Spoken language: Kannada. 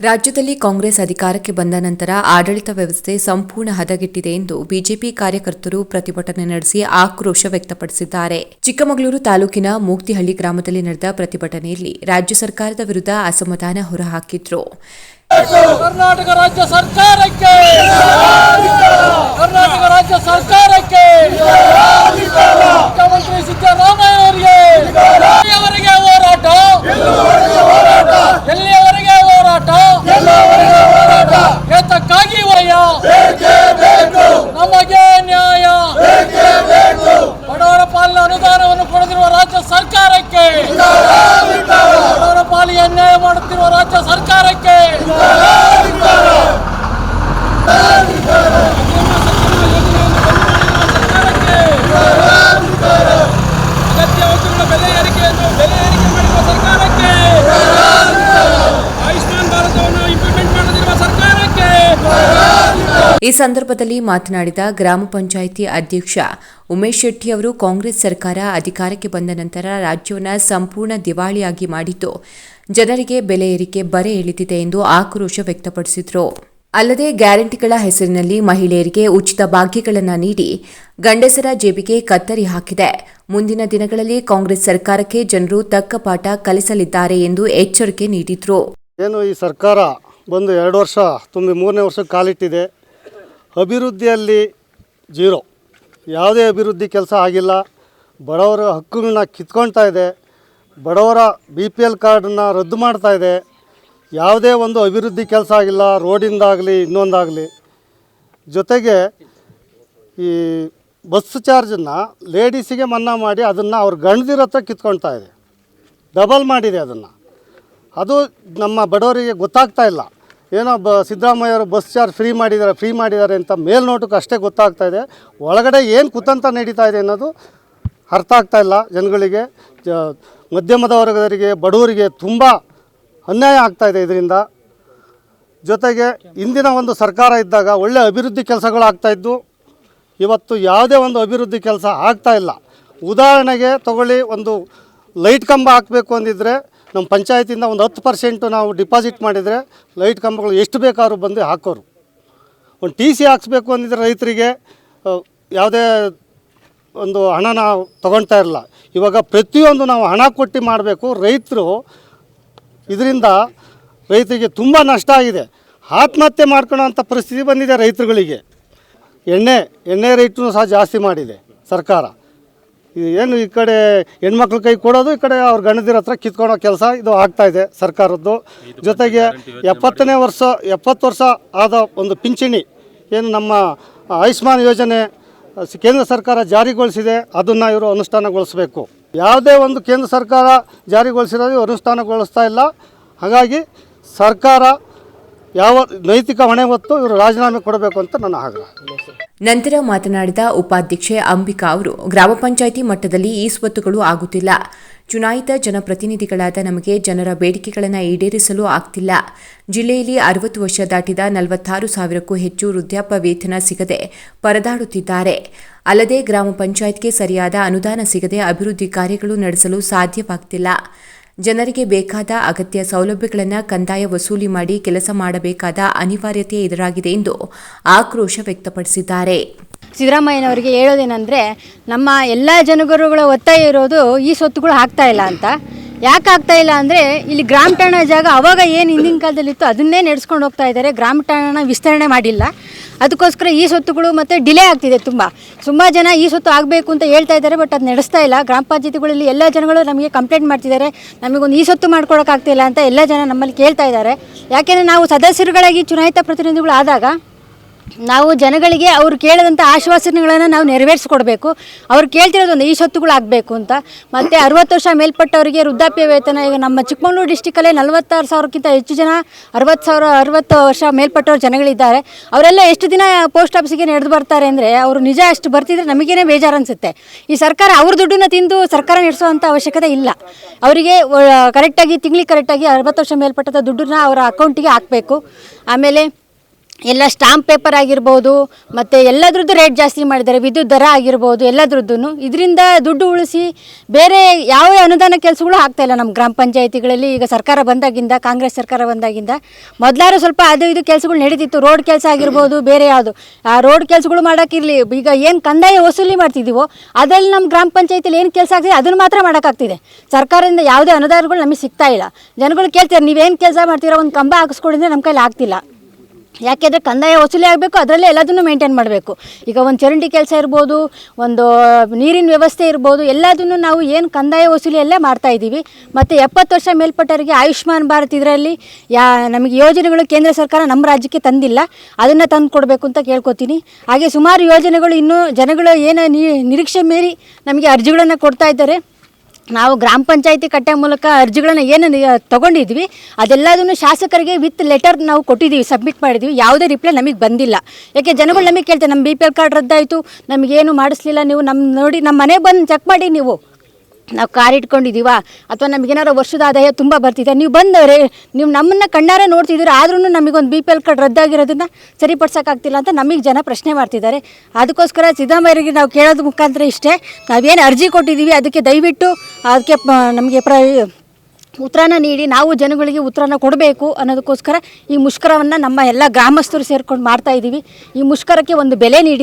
ರಾಜ್ಯದಲ್ಲಿ ಕಾಂಗ್ರೆಸ್ ಅಧಿಕಾರಕ್ಕೆ ಬಂದ ನಂತರ ಆಡಳಿತ ವ್ಯವಸ್ಥೆ ಸಂಪೂರ್ಣ ಹದಗೆಟ್ಟಿದೆ ಎಂದು ಬಿಜೆಪಿ ಕಾರ್ಯಕರ್ತರು ಪ್ರತಿಭಟನೆ ನಡೆಸಿ ಆಕ್ರೋಶ ವ್ಯಕ್ತಪಡಿಸಿದ್ದಾರೆ. ಚಿಕ್ಕಮಗಳೂರು ತಾಲೂಕಿನ ಮೂಕ್ತಿಹಳ್ಳಿ ಗ್ರಾಮದಲ್ಲಿ ನಡೆದ ಪ್ರತಿಭಟನೆಯಲ್ಲಿ ರಾಜ್ಯ ಸರ್ಕಾರದ ವಿರುದ್ಧ ಅಸಮಾಧಾನ ಹೊರಹಾಕಿದ್ರು. ಕರ್ನಾಟಕ ರಾಜ್ಯ ಸರ್ಕಾರಕ್ಕೆ! ಕರ್ನಾಟಕ ರಾಜ್ಯ ಸರ್ಕಾರಕ್ಕೆ! ಮುಖ್ಯಮಂತ್ರಿ ಸಿದ್ದರಾಮಯ್ಯ ಅವರಿಗೆ ಎಲ್ಲಿಯವರೆಗೆ ಹೋರಾಟ ಎಲ್ಲಿಯವರೆಗೆ ಹೋರಾಟ ಏತಕ್ಕಾಗಿ ವಯ್ಯ ನಮಗೆ ನ್ಯಾಯ ಬಡವರ ಪಾಲಿನ ಅನುದಾನವನ್ನು ಕೊಡದಿರುವ ರಾಜ್ಯ ಸರ್ಕಾರಕ್ಕೆ ಬಡವರ ಪಾಲಿಗೆ ಅನ್ಯಾಯ ಮಾಡುತ್ತಿರುವ ರಾಜ್ಯ ಸರ್ಕಾರಕ್ಕೆ ಅಗತ್ಯ ವಸ್ತುಗಳ ಬೆಲೆ ಏರಿಕೆಯನ್ನು ಬೆಲೆ ಏರಿಕೆ ಮಾಡಿರುವ ಸರ್ಕಾರಕ್ಕೆ ಆಯುಷ್ಮಾನ್ ಭಾರತವನ್ನು ಇಂಪ್ಲಿಮೆಂಟ್ ಮಾಡದಿರುವ ಸರ್ಕಾರಕ್ಕೆ ಈ ಸಂದರ್ಭದಲ್ಲಿ ಮಾತನಾಡಿದ ಗ್ರಾಮ ಪಂಚಾಯಿತಿ ಅಧ್ಯಕ್ಷ ಉಮೇಶ್ ಶೆಟ್ಟಿ ಅವರು, ಕಾಂಗ್ರೆಸ್ ಸರ್ಕಾರ ಅಧಿಕಾರಕ್ಕೆ ಬಂದ ನಂತರ ರಾಜ್ಯವನ್ನು ಸಂಪೂರ್ಣ ದಿವಾಳಿಯಾಗಿ ಮಾಡಿದ್ದು ಜನರಿಗೆ ಬೆಲೆ ಏರಿಕೆ ಬರೆ ಇಳಿದಿದೆ ಎಂದು ಆಕ್ರೋಶ ವ್ಯಕ್ತಪಡಿಸಿದರು. ಅಲ್ಲದೆ ಗ್ಯಾರಂಟಿಗಳ ಹೆಸರಿನಲ್ಲಿ ಮಹಿಳೆಯರಿಗೆ ಉಚಿತ ಭಾಗ್ಯಗಳನ್ನು ನೀಡಿ ಗಂಡಸರ ಜೇಬಿಗೆ ಕತ್ತರಿ ಹಾಕಿದೆ. ಮುಂದಿನ ದಿನಗಳಲ್ಲಿ ಕಾಂಗ್ರೆಸ್ ಸರ್ಕಾರಕ್ಕೆ ಜನರು ತಕ್ಕ ಪಾಠ ಕಲಿಸಲಿದ್ದಾರೆ ಎಂದು ಎಚ್ಚರಿಕೆ ನೀಡಿದರು. ಏನು ಈ ಸರ್ಕಾರ ಬಂದು ಎರಡು ವರ್ಷ ತುಂಬಿ ಮೂರನೇ ವರ್ಷ ಕಾಲಿಟ್ಟಿದೆ. ಅಭಿವೃದ್ಧಿಯಲ್ಲಿ ಜೀರೋ. ಯಾವುದೇ ಅಭಿವೃದ್ಧಿ ಕೆಲಸ ಆಗಿಲ್ಲ. ಬಡವರ ಹಕ್ಕುಗಳನ್ನ ಕಿತ್ಕೊಳ್ತಾ ಇದೆ. ಬಡವರ ಬಿ ಪಿ ಎಲ್ ಕಾರ್ಡನ್ನು ರದ್ದು ಮಾಡ್ತಾ ಇದೆ. ಯಾವುದೇ ಒಂದು ಅಭಿವೃದ್ಧಿ ಕೆಲಸ ಆಗಿಲ್ಲ. ರೋಡಿಂದಾಗಲಿ, ಇನ್ನೊಂದಾಗಲಿ. ಜೊತೆಗೆ ಈ ಬಸ್ ಚಾರ್ಜನ್ನು ಲೇಡೀಸಿಗೆ ಮನ್ನಾ ಮಾಡಿ ಅದನ್ನು ಅವ್ರ ಗಂಡದಿರ ಹತ್ರ ಕಿತ್ಕೊಳ್ತಾ ಇದೆ. ಡಬಲ್ ಮಾಡಿದೆ ಅದನ್ನು. ಅದು ನಮ್ಮ ಬಡವರಿಗೆ ಗೊತ್ತಾಗ್ತಾ ಇಲ್ಲ. ಏನೋ ಬ ಸಿದ್ದರಾಮಯ್ಯವರು ಬಸ್ ಚಾರ್ಜ್ ಫ್ರೀ ಮಾಡಿದ್ದಾರೆ ಫ್ರೀ ಮಾಡಿದ್ದಾರೆ ಅಂತ ಮೇಲ್ನೋಟಕ್ಕೆ ಅಷ್ಟೇ ಗೊತ್ತಾಗ್ತಾ ಇದೆ. ಒಳಗಡೆ ಏನು ಕುತಂತ್ರ ನಡೀತಾ ಇದೆ ಅನ್ನೋದು ಅರ್ಥ ಆಗ್ತಾ ಇಲ್ಲ ಜನಗಳಿಗೆ. ಜ, ಮಧ್ಯಮದ ವರ್ಗದವರಿಗೆ, ಬಡವರಿಗೆ ತುಂಬ ಅನ್ಯಾಯ ಆಗ್ತಾ ಇದೆ ಇದರಿಂದ. ಜೊತೆಗೆ ಇಂದಿನ ಒಂದು ಸರ್ಕಾರ ಇದ್ದಾಗ ಒಳ್ಳೆ ಅಭಿವೃದ್ಧಿ ಕೆಲಸಗಳು ಆಗ್ತಾಯಿದ್ದು ಇವತ್ತು ಯಾವುದೇ ಒಂದು ಅಭಿವೃದ್ಧಿ ಕೆಲಸ ಆಗ್ತಾ ಇಲ್ಲ. ಉದಾಹರಣೆಗೆ ತಗೊಳ್ಳಿ ಒಂದು ಲೈಟ್ ಕಂಬ ಹಾಕಬೇಕು ಅಂದಿದ್ರೆ ನಮ್ಮ ಪಂಚಾಯತಿಂದ ಒಂದು ಹತ್ತು ಪರ್ಸೆಂಟು ನಾವು ಡಿಪಾಸಿಟ್ ಮಾಡಿದರೆ ಲೈಟ್ ಕಂಬಗಳು ಎಷ್ಟು ಬೇಕಾದ್ರೂ ಬಂದು ಹಾಕೋರು. ಒಂದು ಟಿ ಸಿ ಹಾಕ್ಸ್ಬೇಕು ಅಂದಿದ್ರೆ ರೈತರಿಗೆ ಯಾವುದೇ ಒಂದು ಹಣ ನಾವು ತೊಗೊಳ್ತಾ ಇರಲ್ಲ. ಇವಾಗ ಪ್ರತಿಯೊಂದು ನಾವು ಹಣ ಕೊಟ್ಟು ಮಾಡಬೇಕು, ರೈತರು ಇದರಿಂದ ರೈತರಿಗೆ ತುಂಬ ನಷ್ಟ ಆಗಿದೆ. ಆತ್ಮಹತ್ಯೆ ಮಾಡ್ಕೊಳ್ಳೋಂಥ ಪರಿಸ್ಥಿತಿ ಬಂದಿದೆ ರೈತರುಗಳಿಗೆ. ಎಣ್ಣೆ ಎಣ್ಣೆ ರೈತರು ಸಹ ಜಾಸ್ತಿ ಮಾಡಿದೆ ಸರ್ಕಾರ. ಏನು ಈ ಕಡೆ ಹೆಣ್ಮಕ್ಳ ಕೈ ಕೊಡೋದು, ಈ ಕಡೆ ಅವ್ರ ಗಂಡದಿರ ಹತ್ರ ಕಿತ್ಕೊಳೋ ಕೆಲಸ ಇದು ಆಗ್ತಾ ಇದೆ ಸರ್ಕಾರದ್ದು. ಜೊತೆಗೆ ಎಪ್ಪತ್ತನೇ ವರ್ಷ, ಎಪ್ಪತ್ತು ವರ್ಷ ಆದ ಒಂದು ಪಿಂಚಣಿ ಏನು ನಮ್ಮ ಆಯುಷ್ಮಾನ್ ಯೋಜನೆ ಕೇಂದ್ರ ಸರ್ಕಾರ ಜಾರಿಗೊಳಿಸಿದೆ, ಅದನ್ನು ಇವರು ಅನುಷ್ಠಾನಗೊಳಿಸಬೇಕು. ಯಾವುದೇ ಒಂದು ಕೇಂದ್ರ ಸರ್ಕಾರ ಜಾರಿಗೊಳಿಸಿರೋದು ಅನುಷ್ಠಾನಗೊಳಿಸ್ತಾ ಇಲ್ಲ. ಹಾಗಾಗಿ ಸರ್ಕಾರ ಯಾವ ನೈತಿಕ ಹೊಣೆ ಹೊತ್ತು ಇವರು ರಾಜೀನಾಮೆ ಕೊಡಬೇಕು ಅಂತ ನನ್ನ ಆಗ್ರಹ. ನಂತರ ಮಾತನಾಡಿದ ಉಪಾಧ್ಯಕ್ಷೆ ಅಂಬಿಕಾ ಅವರು, ಗ್ರಾಮ ಪಂಚಾಯಿತಿ ಮಟ್ಟದಲ್ಲಿ ಈ ಸ್ವತ್ತುಗಳು ಆಗುತ್ತಿಲ್ಲ. ಚುನಾಯಿತ ಜನಪ್ರತಿನಿಧಿಗಳಾದ ನಮಗೆ ಜನರ ಬೇಡಿಕೆಗಳನ್ನು ಈಡೇರಿಸಲು ಆಗ್ತಿಲ್ಲ. ಜಿಲ್ಲೆಯಲ್ಲಿ ಅರವತ್ತು ವರ್ಷ ದಾಟಿದ ನಲವತ್ತಾರು ಸಾವಿರಕ್ಕೂ ಹೆಚ್ಚು ವೃದ್ಧಾಪ್ಯ ವೇತನ ಸಿಗದೆ ಪರದಾಡುತ್ತಿದ್ದಾರೆ. ಅಲ್ಲದೆ ಗ್ರಾಮ ಪಂಚಾಯತ್ಗೆ ಸರಿಯಾದ ಅನುದಾನ ಸಿಗದೆ ಅಭಿವೃದ್ಧಿ ಕಾರ್ಯಗಳು ನಡೆಸಲು ಸಾಧ್ಯವಾಗ್ತಿಲ್ಲ. ಜನರಿಗೆ ಬೇಕಾದ ಅಗತ್ಯ ಸೌಲಭ್ಯಗಳನ್ನು ಕಂದಾಯ ವಸೂಲಿ ಮಾಡಿ ಕೆಲಸ ಮಾಡಬೇಕಾದ ಅನಿವಾರ್ಯತೆ ಎದುರಾಗಿದೆ ಎಂದು ಆಕ್ರೋಶ ವ್ಯಕ್ತಪಡಿಸಿದ್ದಾರೆ. ಸಿದ್ದರಾಮಯ್ಯನವರಿಗೆ ಹೇಳೋದೇನೆಂದರೆ ನಮ್ಮ ಎಲ್ಲ ಜನಗರುಗಳ ಒತ್ತಾಯ ಇರೋದು ಈ ಸೊತ್ತುಗಳು ಆಗ್ತಾ ಇಲ್ಲ ಅಂತ. ಯಾಕೆ ಆಗ್ತಾ ಇಲ್ಲ ಅಂದರೆ, ಇಲ್ಲಿ ಗ್ರಾಮ ಠಾಣ ಜಾಗ ಅವಾಗ ಏನು ಹಿಂದಿನ ಕಾಲದಲ್ಲಿತ್ತು ಅದನ್ನೇ ನಡೆಸ್ಕೊಂಡು ಹೋಗ್ತಾ ಇದ್ದಾರೆ. ಗ್ರಾಮ ಠಾಣನ ವಿಸ್ತರಣೆ ಮಾಡಿಲ್ಲ. ಅದಕ್ಕೋಸ್ಕರ ಈ ಸೊತ್ತುಗಳು ಮತ್ತು ಡಿಲೇ ಆಗ್ತಿದೆ ತುಂಬ. ತುಂಬ ಜನ ಈ ಸೊತ್ತು ಆಗಬೇಕು ಅಂತ ಹೇಳ್ತಾ ಇದ್ದಾರೆ, ಬಟ್ ಅದು ನಡೆಸ್ತಾ ಇಲ್ಲ. ಗ್ರಾಮ ಪಂಚಾಯತಿಗಳಲ್ಲಿ ಎಲ್ಲ ಜನಗಳು ನಮಗೆ ಕಂಪ್ಲೇಂಟ್ ಮಾಡ್ತಿದ್ದಾರೆ. ನಮಗೊಂದು ಈ ಸೊತ್ತು ಮಾಡ್ಕೊಳೋಕ್ಕಾಗ್ತಿಲ್ಲ ಅಂತ ಎಲ್ಲ ಜನ ನಮ್ಮಲ್ಲಿ ಕೇಳ್ತಾ ಇದ್ದಾರೆ. ಯಾಕೆಂದರೆ ನಾವು ಸದಸ್ಯರುಗಳಾಗಿ ಚುನಾಯಿತ ಪ್ರತಿನಿಧಿಗಳು ಆದಾಗ ನಾವು ಜನಗಳಿಗೆ ಅವ್ರು ಕೇಳಿದಂಥ ಆಶ್ವಾಸನೆಗಳನ್ನು ನಾವು ನೆರವೇರಿಸ್ಕೊಡ್ಬೇಕು. ಅವ್ರು ಕೇಳ್ತಿರೋದೊಂದು ಈ ಸೊತ್ತುಗಳಾಗಬೇಕು ಅಂತ. ಮತ್ತು ಅರವತ್ತು ವರ್ಷ ಮೇಲ್ಪಟ್ಟವರಿಗೆ ವೃದ್ಧಾಪ್ಯ ವೇತನ ಈಗ ನಮ್ಮ ಚಿಕ್ಕಮಗಳೂರು ಡಿಸ್ಟಿಕಲ್ಲೇ ನಲವತ್ತಾರು ಸಾವಿರಕ್ಕಿಂತ ಹೆಚ್ಚು ಜನ, ಅರವತ್ತು ಸಾವಿರ, ಅರವತ್ತು ವರ್ಷ ಮೇಲ್ಪಟ್ಟವ್ರ ಜನಗಳಿದ್ದಾರೆ. ಅವರೆಲ್ಲ ಎಷ್ಟು ದಿನ ಪೋಸ್ಟ್ ಆಫೀಸಿಗೆ ನಡೆದು ಬರ್ತಾರೆ ಅಂದರೆ ಅವರು ನಿಜ ಅಷ್ಟು ಬರ್ತಿದ್ರೆ ನಮಗೇನೆ ಬೇಜಾರು ಅನಿಸುತ್ತೆ ಈ ಸರ್ಕಾರ ಅವ್ರ ದುಡ್ಡನ್ನು ತಿಂದು ಸರ್ಕಾರ ನಡೆಸುವಂಥ ಅವಶ್ಯಕತೆ ಇಲ್ಲ. ಅವರಿಗೆ ಕರೆಕ್ಟಾಗಿ ತಿಂಗಳಿಗೆ ಕರೆಕ್ಟಾಗಿ ಅರವತ್ತು ವರ್ಷ ಮೇಲ್ಪಟ್ಟದ ದುಡ್ಡನ್ನ ಅವರ ಅಕೌಂಟಿಗೆ ಹಾಕಬೇಕು. ಆಮೇಲೆ ಎಲ್ಲ ಸ್ಟಾಂಪ್ ಪೇಪರ್ ಆಗಿರ್ಬೋದು, ಮತ್ತು ಎಲ್ಲದ್ರದ್ದು ರೇಟ್ ಜಾಸ್ತಿ ಮಾಡಿದ್ದಾರೆ, ವಿದ್ಯುತ್ ದರ ಆಗಿರ್ಬೋದು ಎಲ್ಲದ್ರದ್ದು ಇದರಿಂದ ದುಡ್ಡು ಉಳಿಸಿ ಬೇರೆ ಯಾವ ಅನುದಾನ ಕೆಲಸಗಳು ಆಗ್ತಾಯಿಲ್ಲ ನಮ್ಮ ಗ್ರಾಮ ಪಂಚಾಯತಿಗಳಲ್ಲಿ. ಈಗ ಸರ್ಕಾರ ಬಂದಾಗಿಂದ, ಕಾಂಗ್ರೆಸ್ ಸರ್ಕಾರ ಬಂದಾಗಿಂದ ಮೊದಲಾರು ಸ್ವಲ್ಪ ಅದು ಇದು ಕೆಲಸಗಳು ನಡೀತಿತ್ತು. ರೋಡ್ ಕೆಲಸ ಆಗಿರ್ಬೋದು, ಬೇರೆ ಯಾವುದು. ಆ ರೋಡ್ ಕೆಲಸಗಳು ಮಾಡೋಕ್ಕಿರಲಿ ಈಗ ಏನು ಕಂದಾಯ ವಸೂಲಿ ಮಾಡ್ತಿದ್ದೀವೋ ಅದರಲ್ಲಿ ನಮ್ಮ ಗ್ರಾಮ ಪಂಚಾಯತಿಲಿ ಏನು ಕೆಲಸ ಆಗ್ತಿದೆ, ಅದನ್ನು ಮಾತ್ರ ಮಾಡೋಕ್ಕಾಗ್ತಿದೆ ಸರ್ಕಾರದಿಂದ ಯಾವುದೇ ಅನುದಾನಗಳು ನಮಗೆ ಸಿಗ್ತಾ ಇಲ್ಲ. ಜನಗಳು ಕೇಳ್ತಾರೆ ನೀವೇನು ಕೆಲಸ ಮಾಡ್ತೀರಾ, ಒಂದು ಕಂಬ ಹಾಕಿಸ್ಕೊಡಿದ್ರೆ ನಮ್ಮ ಕೈಲಿ ಆಗ್ತಿಲ್ಲ. ಯಾಕೆಂದರೆ ಕಂದಾಯ ವಸೂಲಿ ಆಗಬೇಕು, ಅದರಲ್ಲೇ ಎಲ್ಲದನ್ನು ಮೇಂಟೈನ್ ಮಾಡಬೇಕು. ಈಗ ಒಂದು ಚರಂಡಿ ಕೆಲಸ ಇರ್ಬೋದು, ಒಂದು ನೀರಿನ ವ್ಯವಸ್ಥೆ ಇರ್ಬೋದು, ಎಲ್ಲದನ್ನು ನಾವು ಏನು ಕಂದಾಯ ವಸೂಲಿಯಲ್ಲೇ ಮಾಡ್ತಾ ಇದ್ದೀವಿ. ಮತ್ತು ಎಪ್ಪತ್ತು ವರ್ಷ ಮೇಲ್ಪಟ್ಟವರಿಗೆ ಆಯುಷ್ಮಾನ್ ಭಾರತ್ ಇದರಲ್ಲಿ ಯಾ, ನಮಗೆ ಯೋಜನೆಗಳು ಕೇಂದ್ರ ಸರ್ಕಾರ ನಮ್ಮ ರಾಜ್ಯಕ್ಕೆ ತಂದಿಲ್ಲ. ಅದನ್ನು ತಂದು ಕೊಡಬೇಕು ಅಂತ ಕೇಳ್ಕೊತೀನಿ. ಹಾಗೆ ಸುಮಾರು ಯೋಜನೆಗಳು ಇನ್ನೂ ಜನಗಳು ಏನು ನಿರೀಕ್ಷೆ ಮೀರಿ ನಮಗೆ ಅರ್ಜಿಗಳನ್ನು ಕೊಡ್ತಾ ಇದ್ದಾರೆ. ನಾವು ಗ್ರಾಮ ಪಂಚಾಯತಿ ಕಟ್ಟೆ ಮೂಲಕ ಅರ್ಜಿಗಳನ್ನು ಏನು ತಗೊಂಡಿದ್ವಿ, ಅದೆಲ್ಲದನ್ನು ಶಾಸಕರಿಗೆ ವಿತ್ ಲೆಟರ್ ನಾವು ಕೊಟ್ಟಿದ್ದೀವಿ, ಸಬ್ಮಿಟ್ ಮಾಡಿದ್ವಿ ಯಾವುದೇ ರಿಪ್ಲೈ ನಮಗೆ ಬಂದಿಲ್ಲ. ಯಾಕೆ ಜನಗಳು ನಮಗೆ ಕೇಳ್ತಾರೆ ನಮ್ಮ ಬಿ ಪಿ ಎಲ್ ಕಾರ್ಡ್ ರದ್ದಾಯಿತು, ನಮಗೇನು ಮಾಡಿಸ್ಲಿಲ್ಲ ನೀವು ನಮ್ಮ ನೋಡಿ ನಮ್ಮ ಮನೆಗೆ ಬಂದು ಚೆಕ್ ಮಾಡಿ ನೀವು. ನಾವು ಕಾರ್ ಇಟ್ಕೊಂಡಿದ್ದೀವ? ಅಥವಾ ನಮಗೇನಾರು ವರ್ಷದ ಆದಾಯ ತುಂಬ ಬರ್ತಿದೆ, ನೀವು ಬಂದವರೇ, ನೀವು ನಮ್ಮನ್ನು ಕಣ್ಣಾರೆ ನೋಡ್ತಿದ್ದೀರ ಆದ್ರೂ ನಮಗೊಂದು ಬಿ ಪಿ ಎಲ್ ಕಾರ್ಡ್ ರದ್ದಾಗಿರೋದನ್ನು ಸರಿಪಡ್ಸೋಕ್ಕಾಗ್ತಿಲ್ಲ ಅಂತ ನಮಗೆ ಜನ ಪ್ರಶ್ನೆ ಮಾಡ್ತಿದ್ದಾರೆ. ಅದಕ್ಕೋಸ್ಕರ ಸಿದ್ದರಾಮಯ್ಯರಿಗೆ ನಾವು ಕೇಳೋದು ಮುಖಾಂತರ ಇಷ್ಟೇ, ನಾವೇನು ಅರ್ಜಿ ಕೊಟ್ಟಿದ್ದೀವಿ, ಅದಕ್ಕೆ ದಯವಿಟ್ಟು ಅದಕ್ಕೆ ನಮಗೆ ಪ್ರ, ಉತ್ತರನ ನೀಡಿ, ನಾವು ಜನಗಳಿಗೆ ಉತ್ತರನ ಕೊಡಬೇಕು ಅನ್ನೋದಕ್ಕೋಸ್ಕರ ಈ ಮುಷ್ಕರವನ್ನು ನಮ್ಮ ಎಲ್ಲ ಗ್ರಾಮಸ್ಥರು ಸೇರ್ಕೊಂಡು ಮಾಡ್ತಾ ಇದ್ದೀವಿ. ಈ ಮುಷ್ಕರಕ್ಕೆ ಒಂದು ಬೆಲೆ ನೀಡಿ